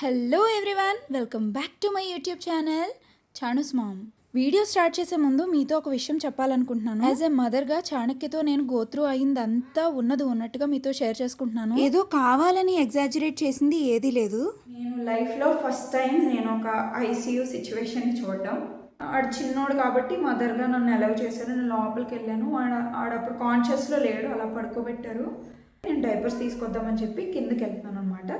Hello everyone welcome back to my YouTube channel Chanu's mom video start చేసే ముందు మీతో ఒక విషయం చెప్పాలనుకుంటున్నాను. యాజ్ ఎ మదర్గా చాణక్యతో నేను గోత్రు అయిందంతా ఉన్నది ఉన్నట్టుగా మీతో షేర్ చేసుకుంటున్నాను. ఏదో కావాలని ఎగ్జాజరేట్ చేసింది ఏదీ లేదు. నేను లైఫ్లో ఫస్ట్ టైం నేను ఒక ఐసీయూ సిచ్యువేషన్ చూడడం. ఆడు చిన్నోడు కాబట్టి మదర్గా నన్ను అలౌ చేశారు నేను లోపలికి వెళ్ళాను. ఆడ ఆడప్పుడు కాన్షియస్లో లేడు అలా పడుకోబెట్టారు. నేను డైపర్స్ తీసుకొద్దామని చెప్పి కిందకి వెళ్తున్నాను అనమాట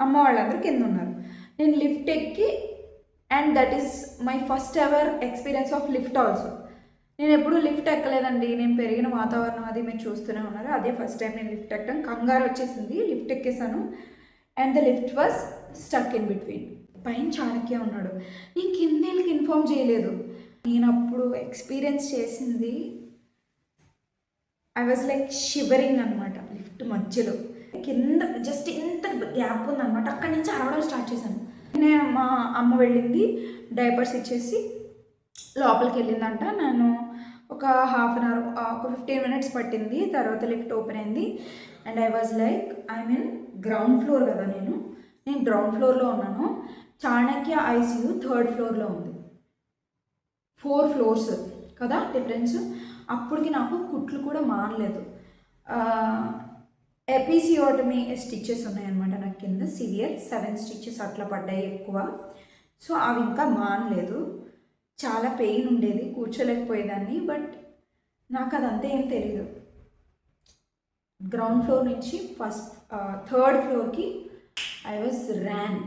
అమ్మ వాళ్ళందరూ కింద ఉన్నారు. నేను లిఫ్ట్ ఎక్కి and that is my first ever experience of lift also నేను ఎప్పుడూ లిఫ్ట్ ఎక్కలేదండి. నేను పెరిగిన వాతావరణం అది మీరు చూస్తూనే ఉన్నారు. అదే ఫస్ట్ టైం నేను లిఫ్ట్ ఎక్కడం. కంగారు వచ్చేసింది. Lift ఎక్కేసాను and the lift was stuck in between పైన చాణక్య ఉన్నాడు. నేను కిందేళ్ళకి ఇన్ఫామ్ చేయలేదు. నేను అప్పుడు ఎక్స్పీరియన్స్ చేసింది. ఐ వాజ్ లైక్ షివరింగ్ అనమాట లిఫ్ట్ మధ్యలో. కింద జస్ట్ ఇంత గ్యాప్ ఉందన్నమాట. అక్కడి నుంచి అరవడం స్టార్ట్ చేశాను. నేను మా అమ్మ వెళ్ళింది డైపర్స్ ఇచ్చేసి లోపలికి వెళ్ళిందంట. నేను ఒక హాఫ్ అన్ అవర్ ఒక ఫిఫ్టీన్ మినిట్స్ పట్టింది. తర్వాత లిఫ్ట్ ఓపెన్ అయింది. And I was like I mean ground floor కదా నేను. నేను గ్రౌండ్ ఫ్లోర్లో ఉన్నాను. చాణక్య ఐసీయూ థర్డ్ ఫ్లోర్లో ఉంది. ఫోర్ ఫ్లోర్స్ కదా డిఫరెన్స్ అప్పటికి నాకు కుట్లు కూడా మానలేదు ఎపిసియోటమీ స్టిచ్చెస్ ఉన్నాయన్నమాట నాకు కింద. సివియర్ సెవెన్ స్టిచ్చెస్ అట్లా పడ్డాయి ఎక్కువ. సో అవి ఇంకా మానలేదు. చాలా పెయిన్ ఉండేది కూర్చోలేకపోయేదాన్ని బట్ నాకు అదంతా ఏం తెలియదు గ్రౌండ్ ఫ్లోర్ నుంచి ఫస్ట్ థర్డ్ ఫ్లోర్కి ఐ వాజ్ ర్యాన్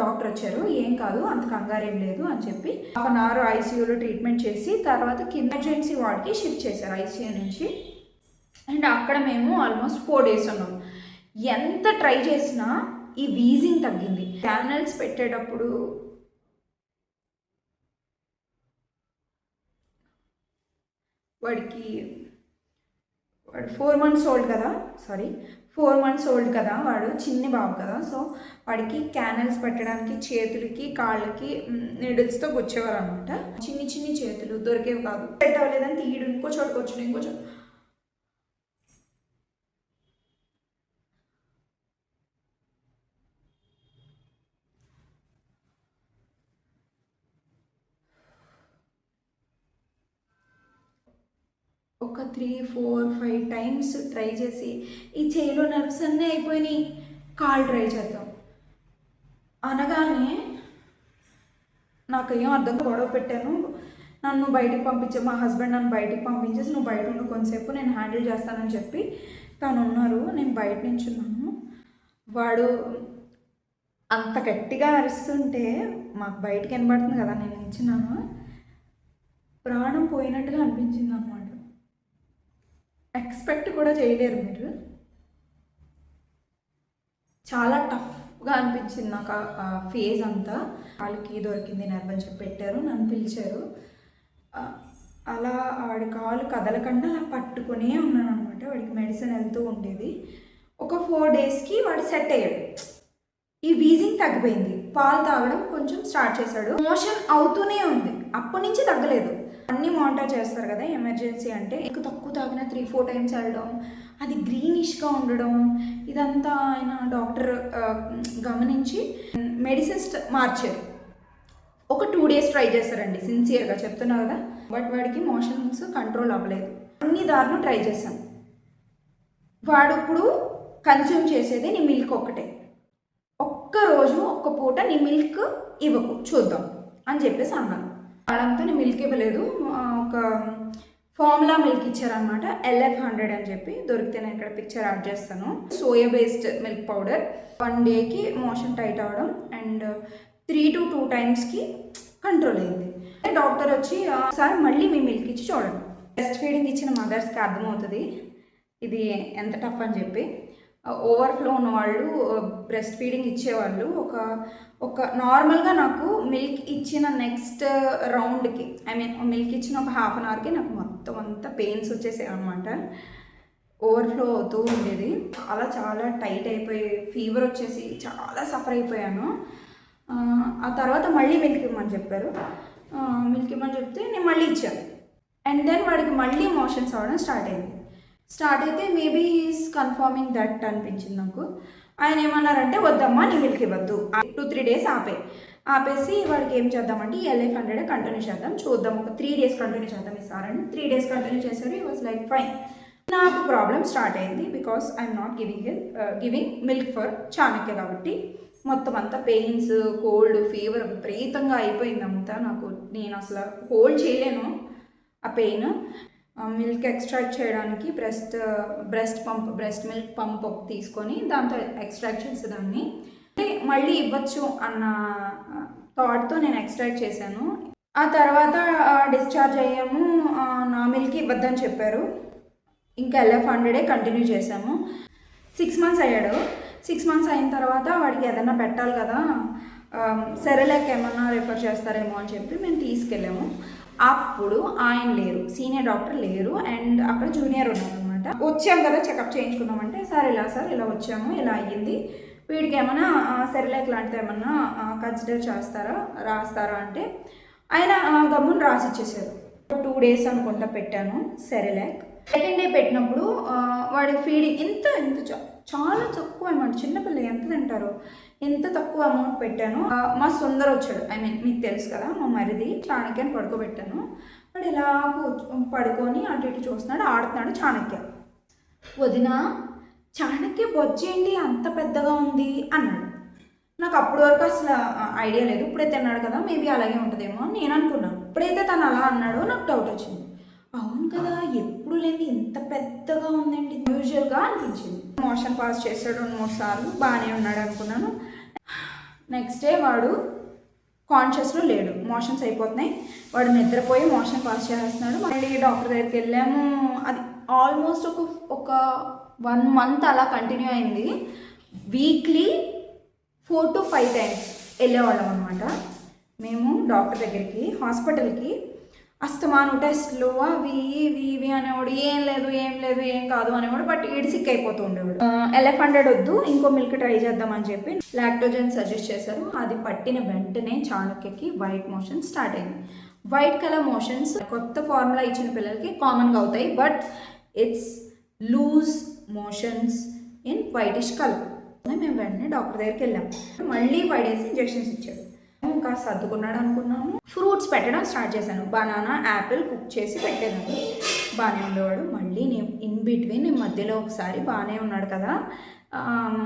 డాక్టర్ వచ్చారు ఏం కాదు అంత కంగారేం లేదు అని చెప్పి హాఫ్ అన్ అవర్ ఐసీయూలో ట్రీట్మెంట్ చేసి తర్వాత ఎమర్జెన్సీ వార్డ్కి షిఫ్ట్ చేశారు ఐసీయూ నుంచి. అండ్ అక్కడ మేము ఆల్మోస్ట్ ఫోర్ డేస్ ఉన్నాం. ఎంత ట్రై చేసినా ఈ వీజింగ్ తగ్గింది. క్యానల్స్ పెట్టేటప్పుడు వాడికి వాడు ఫోర్ మంత్స్ ఓల్డ్ కదా సారీ ఫోర్ మంత్స్ ఓల్డ్ కదా వాడు చిన్ని బాబు కదా సో వాడికి క్యానల్స్ పెట్టడానికి చేతులకి కాళ్ళకి నీడిల్స్తో గుచ్చేవారు అనమాట చిన్ని చిన్ని చేతులు దొరికేవి కాదు. పెట్టవలేదని తీయడం ఇంకో చోటుకు ఇంకో చోటు ఒక three four five times try చేసి ఈ చేయిలో నర్వ్స్ అన్నీ అయిపోయినాయి. కాల్ ట్రై చేద్దాం. అనగానే నాకు ఏం అర్థం గొడవ పెట్టాను. నన్ను బయటికి పంపించే మా హస్బెండ్ నన్ను బయటికి పంపించేసి నువ్వు బయట ఉండు కొంతసేపు నేను హ్యాండిల్ చేస్తానని చెప్పి తను ఉన్నారు. నేను బయట నుంచి ఉన్నాను వాడు అంత గట్టిగా అరుస్తుంటే మాకు బయటకు వినబడుతుంది కదా నేను నించున్నాను. ప్రాణం పోయినట్టుగా అనిపించింది అనమాట ఎక్స్పెక్ట్ కూడా చేయలేరు మీరు. చాలా టఫ్గా అనిపించింది నాకు ఆ ఫేజ్ అంతా. వాళ్ళకి దొరికింది నర్వ్ అని చెప్పి పెట్టారు నన్ను పిలిచారు. అలా వాడి కాలు కదలకుండా అలా పట్టుకునే ఉన్నాను అనమాట వాడికి మెడిసిన్ వెళ్తూ ఉండేది. ఒక ఫోర్ డేస్కి వాడు సెట్ అయ్యాడు. ఈ వీజింగ్ తగ్గిపోయింది. పాలు తాగడం కొంచెం స్టార్ట్ చేశాడు. మోషన్ అవుతూనే ఉంది. అప్పటి నుంచి తగ్గలేదు. అన్నీ మానిటర్ చేస్తారు కదా ఎమర్జెన్సీ అంటే. ఎక్కువ తక్కువ తాగిన త్రీ ఫోర్ టైమ్స్ వెళ్ళడం అది గ్రీనిష్గా ఉండడం ఇదంతా ఆయన డాక్టర్ గమనించి మెడిసిన్స్ మార్చారు. ఒక టూ డేస్ ట్రై చేశారండి సిన్సియర్గా చెప్తున్నా కదా. బట్ వాడికి మోషన్స్ కంట్రోల్ అవ్వలేదు. అన్ని దారులు ట్రై చేశాను వాడు ఇప్పుడు కన్జ్యూమ్ చేసేది నీ మిల్క్ ఒక్కటే. ఒక్క రోజు ఒక్క పూట నీ మిల్క్ ఇవ్వకు చూద్దాం అని చెప్పేసి అన్నాను. వాళ్ళంతా నేను మిల్క్ ఇవ్వలేదు. ఒక ఫార్ములా మిల్క్ ఇచ్చారనమాట ఎల్ఎఫ్ హండ్రెడ్ అని చెప్పి దొరికితే నేను ఇక్కడ పిక్చర్ యాడ్ చేస్తాను. Soya based milk powder one డేకి మోషన్ టైట్ అవ్వడం అండ్ త్రీ టు టూ టైమ్స్కి కంట్రోల్ అయింది. డాక్టర్ వచ్చి సార్ మళ్ళీ మీ మిల్క్ ఇచ్చి చూడండి. బ్రెస్ట్ ఫీడింగ్ ఇచ్చిన మదర్స్కి అర్థమవుతుంది. ఇది ఎంత టఫ్ అని చెప్పి. ఓవర్ఫ్లో ఉన్నవాళ్ళు బ్రెస్ట్ ఫీడింగ్ ఇచ్చేవాళ్ళు ఒక ఒక నార్మల్గా నాకు మిల్క్ ఇచ్చిన నెక్స్ట్ రౌండ్కి ఐ మీన్ మిల్క్ ఇచ్చిన ఒక హాఫ్ అన్ అవర్కి నాకు మొత్తం అంతా పెయిన్స్ వచ్చేసాయి అనమాట ఓవర్ఫ్లో అవుతూ ఉండేది. చాలా చాలా టైట్ అయిపోయి ఫీవర్ వచ్చేసి చాలా సఫర్ అయిపోయాను. ఆ, ఆ తర్వాత మళ్ళీ మిల్క్ ఇవ్వమని చెప్పారు. మిల్క్ ఇవ్వమని చెప్తే నేను మళ్ళీ ఇచ్చాను. అండ్ దెన్ వాడికి మళ్ళీ మోషన్స్ అవ్వడం స్టార్ట్ అయింది. స్టార్ట్ అయితే మేబీ హీస్ కన్ఫర్మింగ్ దట్ అనిపించింది నాకు. ఆయన ఏమన్నారంటే వద్దమ్మా నీ మిల్క్ ఇవ్వద్దు. టూ త్రీ డేస్ ఆపే. ఆపేసి వాడికి ఏం చేద్దామంటే ఎల్ఎఫ్ ఎల్ఐఫ్ హండ్రెడ్ కంటిన్యూ చేద్దాం. చూద్దాం ఒక త్రీ డేస్ కంటిన్యూ చేద్దాం ఈసారని త్రీ డేస్ కంటిన్యూ చేశారు. ఈ వాజ్ లైక్ ఫైన్ నాకు ప్రాబ్లం స్టార్ట్ అయింది because I'm not giving giving milk for Chanakya కాబట్టి మొత్తం అంతా పెయిన్స్ కోల్డ్ ఫీవర్ విపరీతంగా అయిపోయింది అంతా నాకు. నేను అసలు హోల్డ్ చేయలేను ఆ పెయిన్ మిల్క్ ఎక్స్ట్రాక్ట్ చేయడానికి breast breast pump breast milk pump తీసుకొని దాంతో ఎక్స్ట్రాక్ట్ చేసేదాన్ని. అంటే మళ్ళీ ఇవ్వచ్చు అన్న థాట్తో నేను ఎక్స్ట్రాక్ట్ చేశాను. ఆ తర్వాత డిశ్చార్జ్ అయ్యాము. నా మిల్క్ ఇవ్వద్దని చెప్పారు. ఇంకా ఎల్ఎఫ్ హండ్రెడే కంటిన్యూ చేశాము. సిక్స్ మంత్స్ అయ్యాడు. సిక్స్ మంత్స్ అయిన తర్వాత వాడికి ఏదైనా పెట్టాలి కదా సెరలెక్ ఏమన్నా రిఫర్ చేస్తారేమో అని చెప్పి మేము తీసుకెళ్ళాము. అప్పుడు ఆయన లేరు. సీనియర్ డాక్టర్ లేరు. అండ్ అక్కడ జూనియర్ ఉన్నారనమాట వచ్చాం కదా చెకప్ చేయించుకున్నామంటే సార్ ఇలా సార్ ఇలా వచ్చాము ఇలా అయ్యింది. వీడికి ఏమైనా సెరలెక్ లాంటిది ఏమన్నా కన్సిడర్ చేస్తారా రాస్తారా? అంటే ఆయన గమ్మును రాసిచ్చేసారు. టూ డేస్ అనుకుంటా పెట్టాను సెరలాక్. సెకండ్ డే పెట్టినప్పుడు వాడి ఫీడింగ్ ఎంత ఎంత చాలా తక్కువ అనమాట చిన్నపిల్ల ఎంత తింటారు? ఎంత తక్కువ అమౌంట్ పెట్టాను. మా సుందర్ వచ్చాడు. ఐ మీన్ మీకు తెలుసు కదా మా మరిది చాణక్యాన్ని పడుకోబెట్టాను. వాడు ఇలా పడుకొని అటు ఇటు చూస్తున్నాడు ఆడుతున్నాడు చాణక్య. వదిన చాణక్య బొజ్జేంటి అంత పెద్దగా ఉంది అన్నాడు. నాకు అప్పటి వరకు అసలు ఐడియా లేదు. ఇప్పుడే తిన్నాడు కదా మేబీ అలాగే ఉంటుందేమో అని నేను అనుకున్నాను. ఇప్పుడైతే తను అలా అన్నాడో నాకు డౌట్ వచ్చింది. అవును కదా ఎప్పుడు లేని ఇంత పెద్దగా ఉందండి. యూజువల్గా అనిపించింది. మోషన్ పాస్ చేశాడు రెండు మూడు సార్లు బాగానే ఉన్నాడు అనుకున్నాను. నెక్స్ట్ డే వాడు కాన్షియస్లో లేడు. మోషన్స్ అయిపోతున్నాయి. వాడు నిద్రపోయి మోషన్ పాస్ చేస్తున్నాడు. మళ్ళీ డాక్టర్ దగ్గరికి వెళ్ళాము. అది ఆల్మోస్ట్ ఒక ఒక వన్ మంత్ అలా కంటిన్యూ అయింది. Weekly four to five times వెళ్ళేవాళ్ళం అనమాట మేము డాక్టర్ దగ్గరికి హాస్పిటల్కి అస్తమాను టెస్ట్లు అవి ఇవి ఇవి అనేవాడు ఏం లేదు ఏం లేదు ఏం కాదు అనేవాడు బట్ ఈడు సిక్ అయిపోతూ ఉండేవాడు. ఎల్ఎఫ్ హండ్రెడ్ వద్దు ఇంకో మిల్క్ ట్రై చేద్దామని చెప్పి లాక్టోజన్ సజెస్ట్ చేశారు. అది పట్టిన వెంటనే చాణక్యకి వైట్ మోషన్ స్టార్ట్ అయింది. వైట్ కలర్ మోషన్స్ కొత్త ఫార్ములా ఇచ్చిన పిల్లలకి కామన్గా అవుతాయి but it's loose motions in whitish colour. మేము వెంటనే డాక్టర్ దగ్గరికి వెళ్ళాం. మళ్ళీ ఫైవ్ డేస్ ఇంజెక్షన్స్ ఇచ్చాడు ఇంకా సర్దుకున్నాడు అనుకున్నాము. ఫ్రూట్స్ పెట్టడం స్టార్ట్ చేశాను. బనానా యాపిల్ కుక్ చేసి పెట్టేదాన్ని బాగానే ఉండేవాడు. మళ్ళీ నేను ఇన్ బిట్వీన్ నేను మధ్యలో ఒకసారి బాగానే ఉన్నాడు కదా.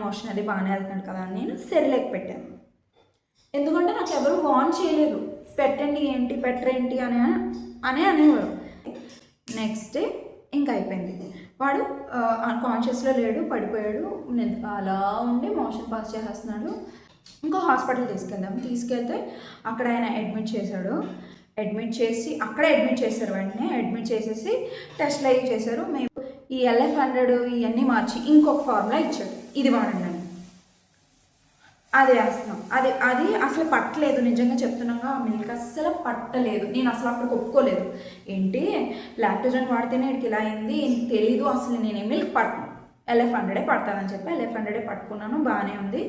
మోషన్ అది బాగానే వెళ్తున్నాడు కదా అని నేను సెరిలెక్ పెట్టాను. ఎందుకంటే నాకు ఎవరు వాన్ చేయలేదు. పెట్టండి ఏంటి పెట్టరేంటి అని అనే అనేవాడు నెక్స్ట్ డే ఇంకా అయిపోయింది. వాడు కాన్షియస్లో లేడు పడిపోయాడు. అలా ఉండి మోషన్ పాస్ చేసేస్తున్నాడు. ఇంకో హాస్పిటల్ తీసుకెళ్దాం. తీసుకెళ్తే అక్కడ ఆయన అడ్మిట్ చేశాడు. అడ్మిట్ చేసి అక్కడే అడ్మిట్ చేశారు వెంటనే. అడ్మిట్ చేసేసి టెస్ట్లు అవి చేశారు. మేము ఈ ఎల్ఎఫ్ హండ్రెడ్ ఇవన్నీ మార్చి ఇంకొక ఫార్ములా ఇచ్చాడు. ఇది వాడండి అని. అది వేస్తున్నాం అది అది అసలు పట్టలేదు. నిజంగా చెప్తున్నాగా ఆ మిల్క్ అస్సలు పట్టలేదు. నేను అసలు అప్పుడు ఒప్పుకోలేదు. ఏంటి? లాక్టోజన్ వాడితేనే ఇక్కడికి ఇలా అయింది? తెలీదు అసలు. నేను మిల్క్ పట్టను ఎల్ఎఫ్ హండ్రెడే పడతానని చెప్పి ఎల్ఎఫ్ హండ్రెడే పట్టుకున్నాను. బాగానే ఉంది.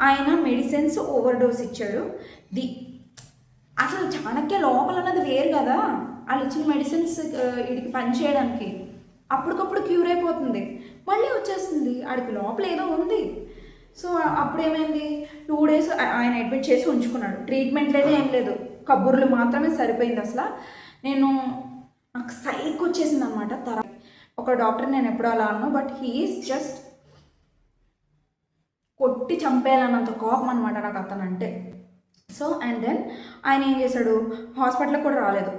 ఆయన మెడిసిన్స్ ఓవర్ డోస్ ఇచ్చాడు. ది అసలు చాణక్య లోపల ఉన్నది వేరు కదా. వాళ్ళు ఇచ్చిన మెడిసిన్స్ వీడికి పనిచేయడానికి. అప్పటికప్పుడు క్యూర్ అయిపోతుంది. మళ్ళీ వచ్చేస్తుంది. ఆడికి లోపల ఏదో ఉంది. సో అప్పుడు ఏమైంది టూ డేస్ ఆయన అడ్మిట్ చేసి ఉంచుకున్నాడు. ట్రీట్మెంట్ లేదు ఏం లేదు. కబుర్లు మాత్రమే సరిపోయింది అసలు. నేను నాకు సైక్ వచ్చేసింది అనమాట తర్వాత ఒక డాక్టర్ నేను ఎప్పుడు అలా అన్నాను బట్ హీఈస్ జస్ట్ కొట్టి చంపేయాలన్నంత కోపం అనమాట నాకు అతను అంటే సో అండ్ దెన్ ఆయన ఏం చేశాడు హాస్పిటల్కి కూడా రాలేదు.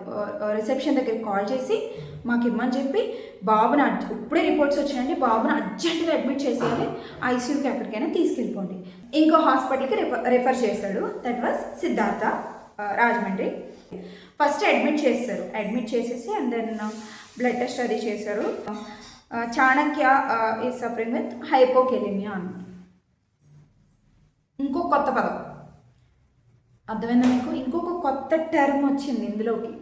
రిసెప్షన్ దగ్గరికి కాల్ చేసి మాకు ఇమ్మని చెప్పి బాబుని అర్జ ఇప్పుడే రిపోర్ట్స్ వచ్చాయండి బాబుని అర్జెంటుగా అడ్మిట్ చేసేయాలి. ఐసీయూకి ఎక్కడికైనా తీసుకెళ్ళిపోండి. ఇంకో హాస్పిటల్కి రిఫర్ రిఫర్ చేశాడు. That was Siddhartha Rajahmundry. First admit చేస్తారు. అడ్మిట్ చేసేసి అండ్ దెన్ బ్లడ్ టెస్ట్ అది చేశారు. చాణక్య ఈ సఫరింగ్ విత్ హైపోకెలిమియా అన్నమాట ఇంకో కొత్త పదం. అర్థమైందా మీకు? ఇంకొక కొత్త టర్మ్ వచ్చింది ఇందులోకి.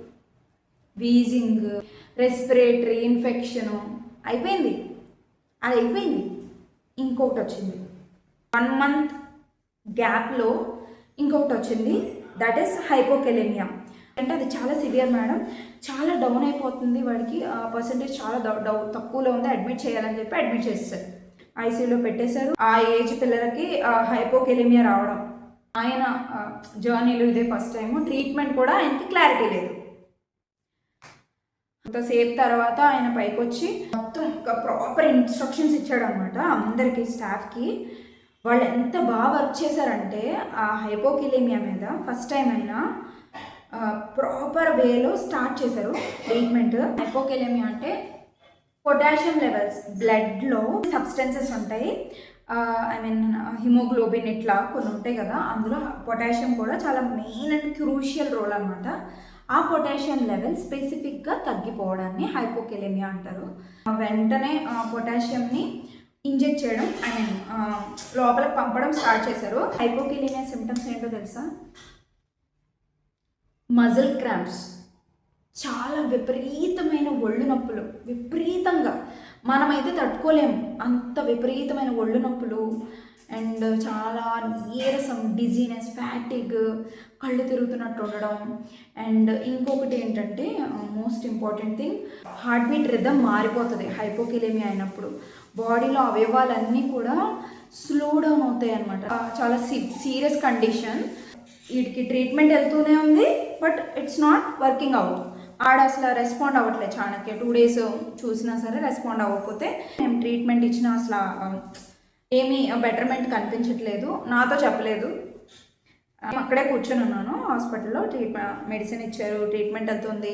వీజింగ్ రెస్పిరేటరీ ఇన్ఫెక్షను అయిపోయింది. అది అయిపోయింది. ఇంకొకటి వచ్చింది. వన్ మంత్ గ్యాప్లో ఇంకొకటి వచ్చింది. దట్ ఈస్ హైపోకెలెమియా అంటే అది చాలా సివియర్ మేడం. చాలా డౌన్ అయిపోతుంది వాడికి. పర్సంటేజ్ చాలా డౌ డౌ తక్కువలో ఉంది. అడ్మిట్ చేయాలని చెప్పి అడ్మిట్ చేస్తారు ఐసీయూలో పెట్టేశారు. ఆ ఏజ్ పిల్లలకి హైపోకెలిమియా రావడం. ఆయన జర్నీలో ఇదే ఫస్ట్ టైం ట్రీట్మెంట్ కూడా ఆయనకి క్లారిటీ లేదు. అంతసేపు తర్వాత ఆయన పైకి వచ్చి మొత్తం ఒక ప్రాపర్ ఇన్స్ట్రక్షన్స్ ఇచ్చాడు అనమాట అందరికీ స్టాఫ్కి వాళ్ళు ఎంత బాగా వర్క్ చేశారంటే ఆ హైపోకిలేమియా మీద ఫస్ట్ టైం అయినా ప్రాపర్ వేలో స్టార్ట్ చేశారు ట్రీట్మెంట్ హైపోకిలేమియా అంటే పొటాషియం లెవెల్స్ బ్లడ్లో సబ్స్టెన్సెస్ ఉంటాయి. ఐ మీన్ హిమోగ్లోబిన్ ఇట్లా కొన్ని ఉంటాయి కదా అందులో పొటాషియం కూడా చాలా మెయిన్ అండ్ క్రూషియల్ రోల్ అనమాట ఆ పొటాషియం లెవెల్ స్పెసిఫిక్గా తగ్గిపోవడాన్ని హైపోకెలెమియా అంటారు. వెంటనే పొటాషియంని ఇంజెక్ట్ చేయడం ఐ మీన్ లోపలికి పంపడం స్టార్ట్ చేశారు. హైపోకెలెమియా సిమ్టమ్స్ ఏంటో తెలుసా? Muscle cramps. చాలా విపరీతమైన ఒళ్ళు నొప్పులు. విపరీతంగా. మనమైతే తట్టుకోలేము. అంత విపరీతమైన ఒళ్ళు నొప్పులు అండ్ చాలా నీరసం డిజీనెస్ ఫ్యాటిగ్ కళ్ళు తిరుగుతున్నట్టు ఉండడం. అండ్ ఇంకొకటి ఏంటంటే most important thing heartbeat rhythm మారిపోతుంది. హైపోకిలేమి అయినప్పుడు. బాడీలో అవయవాలన్నీ కూడా స్లో డౌన్ అవుతాయి అనమాట చాలా సీరియస్ కండిషన్ వీటికి ట్రీట్మెంట్ వెళ్తూనే ఉంది but it's not working out ఆడ అసలు రెస్పాండ్ అవ్వట్లేదు చాణక్య. టూ డేస్ చూసినా సరే రెస్పాండ్ అవ్వకపోతే మేము ట్రీట్మెంట్ ఇచ్చినా అసలు ఏమీ బెటర్మెంట్ కనిపించట్లేదు. నాతో చెప్పలేదు. అక్కడే కూర్చొని ఉన్నాను. హాస్పిటల్లో ట్రీట్మెంట్ మెడిసిన్ ఇచ్చారు ట్రీట్మెంట్ అవుతుంది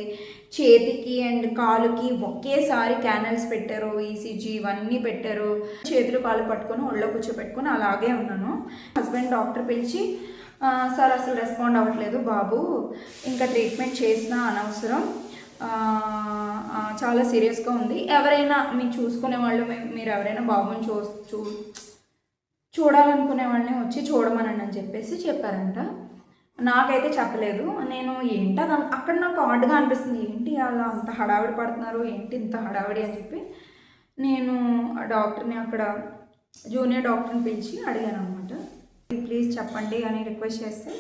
చేతికి అండ్ కాలుకి ఒకేసారి క్యానల్స్ పెట్టారు ఈసీజీ ఇవన్నీ పెట్టారు. చేతులు కాలు పట్టుకొని ఒళ్ళో కూర్చోపెట్టుకొని అలాగే ఉన్నాను. హస్బెండ్ డాక్టర్ పిలిచి సార్ అసలు రెస్పాండ్ అవ్వట్లేదు బాబు. ఇంకా ట్రీట్మెంట్ చేసినా అనవసరం. చాలా సీరియస్గా ఉంది. ఎవరైనా మీరు చూసుకునే వాళ్ళు మీరు ఎవరైనా బాబుని చూ చూ చూడాలనుకునే వాళ్ళని వచ్చి చూడమనండి అని చెప్పేసి చెప్పారంట. నాకైతే చెప్పలేదు. నేను ఏంటి అది అక్కడ నాకు ఆడ్గా అనిపిస్తుంది. ఏంటి అలా అంత హడావిడి పడుతున్నారు? ఏంటి ఇంత హడావిడి అని చెప్పి నేను ఆ డాక్టర్ని అక్కడ జూనియర్ డాక్టర్ని పిలిచి అడిగాను అనమాట ప్లీజ్ చెప్పండి అని రిక్వెస్ట్ చేస్తే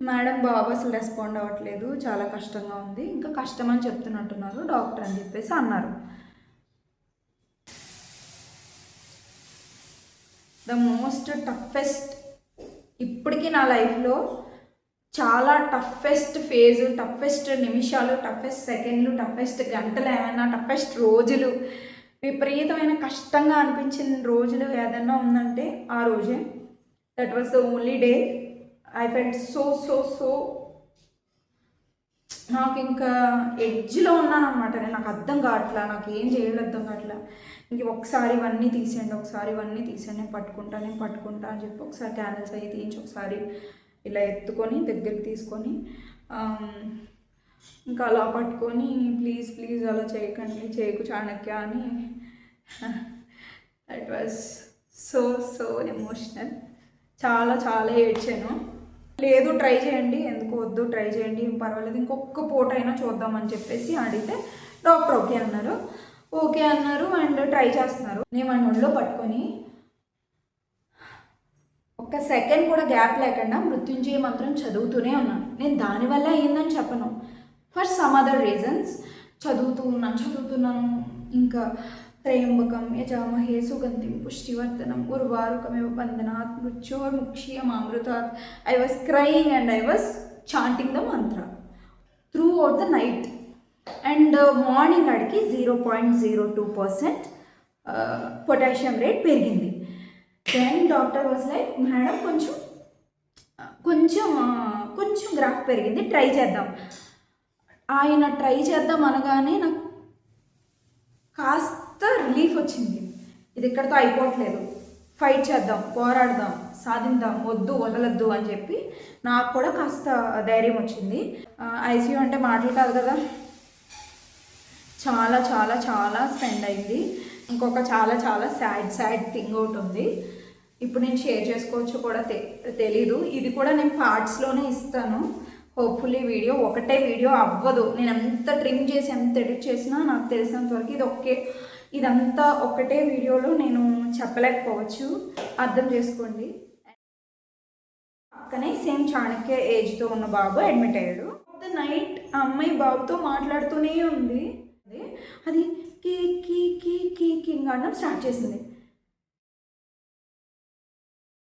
మేడం బాబు అసలు రెస్పాండ్ అవ్వట్లేదు. చాలా కష్టంగా ఉంది. ఇంకా కష్టం అని చెప్తున్నట్టున్నారు డాక్టర్ అని చెప్పేసి అన్నారు. ద మోస్ట్ టఫెస్ట్ ఇప్పటికీ నా లైఫ్లో చాలా టఫెస్ట్ ఫేజ్ టఫెస్ట్ నిమిషాలు టఫెస్ట్ సెకండ్లు టఫెస్ట్ గంటలు ఏమైనా టఫెస్ట్ రోజులు. విపరీతమైన కష్టంగా అనిపించిన రోజులు ఏదైనా ఉందంటే ఆ రోజే. That was the only day I felt so so so నాకు ఇంకా ఎడ్జ్లో ఉన్నాను అనమాట నేను నాకు అర్థం కావట్లా నాకు ఏం చేయాలో అర్థం కావట్లా. ఇంక ఒకసారి ఇవన్నీ తీసేయండి ఒకసారి ఇవన్నీ తీసేయండి నేను పట్టుకుంటా నేను పట్టుకుంటా అని చెప్పి ఒకసారి క్యానల్స్ అవి తీయించి ఒకసారి ఇలా ఎత్తుకొని దగ్గరికి తీసుకొని ఇంకా అలా పట్టుకొని ప్లీజ్ ప్లీజ్ అలా చేయకండి చేయకు చాణక్య అని. That was so so emotional చాలా చాలా ఏడ్చాను. లేదు ట్రై చేయండి. ఎందుకు వద్దు? ట్రై చేయండి. ఏం పర్వాలేదు. ఇంకొక పూట అయినా చూద్దామని చెప్పేసి అడిగితే డాక్టర్ ఓకే అన్నారు. ఓకే అన్నారు అండ్ ట్రై చేస్తున్నారు. నేను మన ఒళ్ళో పట్టుకొని ఒక్క సెకండ్ కూడా గ్యాప్ లేకుండా మృత్యుంజయ మంత్రం చదువుతూనే ఉన్నాను నేను దానివల్ల అయ్యిందని చెప్పను. ఫర్ సమ్ అదర్ రీజన్స్ చదువుతూ ఉన్నాను చదువుతున్నాను. ఇంకా త్రయంబకం యజామహే సుగంధిం పుష్టివర్ధనం ఉర్వారుకమేవ బంధనాత్ మృత్యోర్ముక్షీయమామృతాత్ I was crying and I was chanting the mantra throughout the night and morning అడిగి zero point zero two percent potassium rate పెరిగింది. Then doctor was like madam కొంచెం కొంచెం కొంచెం గ్రాఫ్ పెరిగింది ట్రై చేద్దాం. ఆయన ట్రై చేద్దాం అనగానే నాకు కాస్త రిలీఫ్ వచ్చింది. ఇది ఇక్కడితో అయిపోవట్లేదు. ఫైట్ చేద్దాం పోరాడదాం సాధిద్దాం వద్దు వదలొద్దు అని చెప్పి నాకు కూడా కాస్త ధైర్యం వచ్చింది. ఐసీయూ అంటే మాటలు కాదు కదా. చాలా చాలా చాలా స్పెండ్ అయింది. ఇంకొక చాలా చాలా సాడ్ సాడ్ థింగ్ ఒకటి ఉంది. ఇప్పుడు నేను షేర్ చేసుకోవచ్చు కూడా తె తెలీదు. ఇది కూడా నేను పార్ట్స్లోనే ఇస్తాను. హోప్ఫుల్లీ వీడియో ఒకటే వీడియో అవ్వదు. నేను ఎంత ట్రిమ్ చేసి ఎంత ఎడిట్ చేసినా నాకు తెలిసినంత వరకు ఇది ఒకే ఇదంతా ఒకటే వీడియోలో నేను చెప్పలేకపోవచ్చు. అర్థం చేసుకోండి. పక్కనే సేమ్ చాణక్య ఏజ్తో ఉన్న బాబు అడ్మిట్ అయ్యాడు. ద నైట్ ఆ అమ్మాయి బాబుతో మాట్లాడుతూనే ఉంది. అది కీ కీ కీ కీ కింగ్ అనడం స్టార్ట్ చేసింది.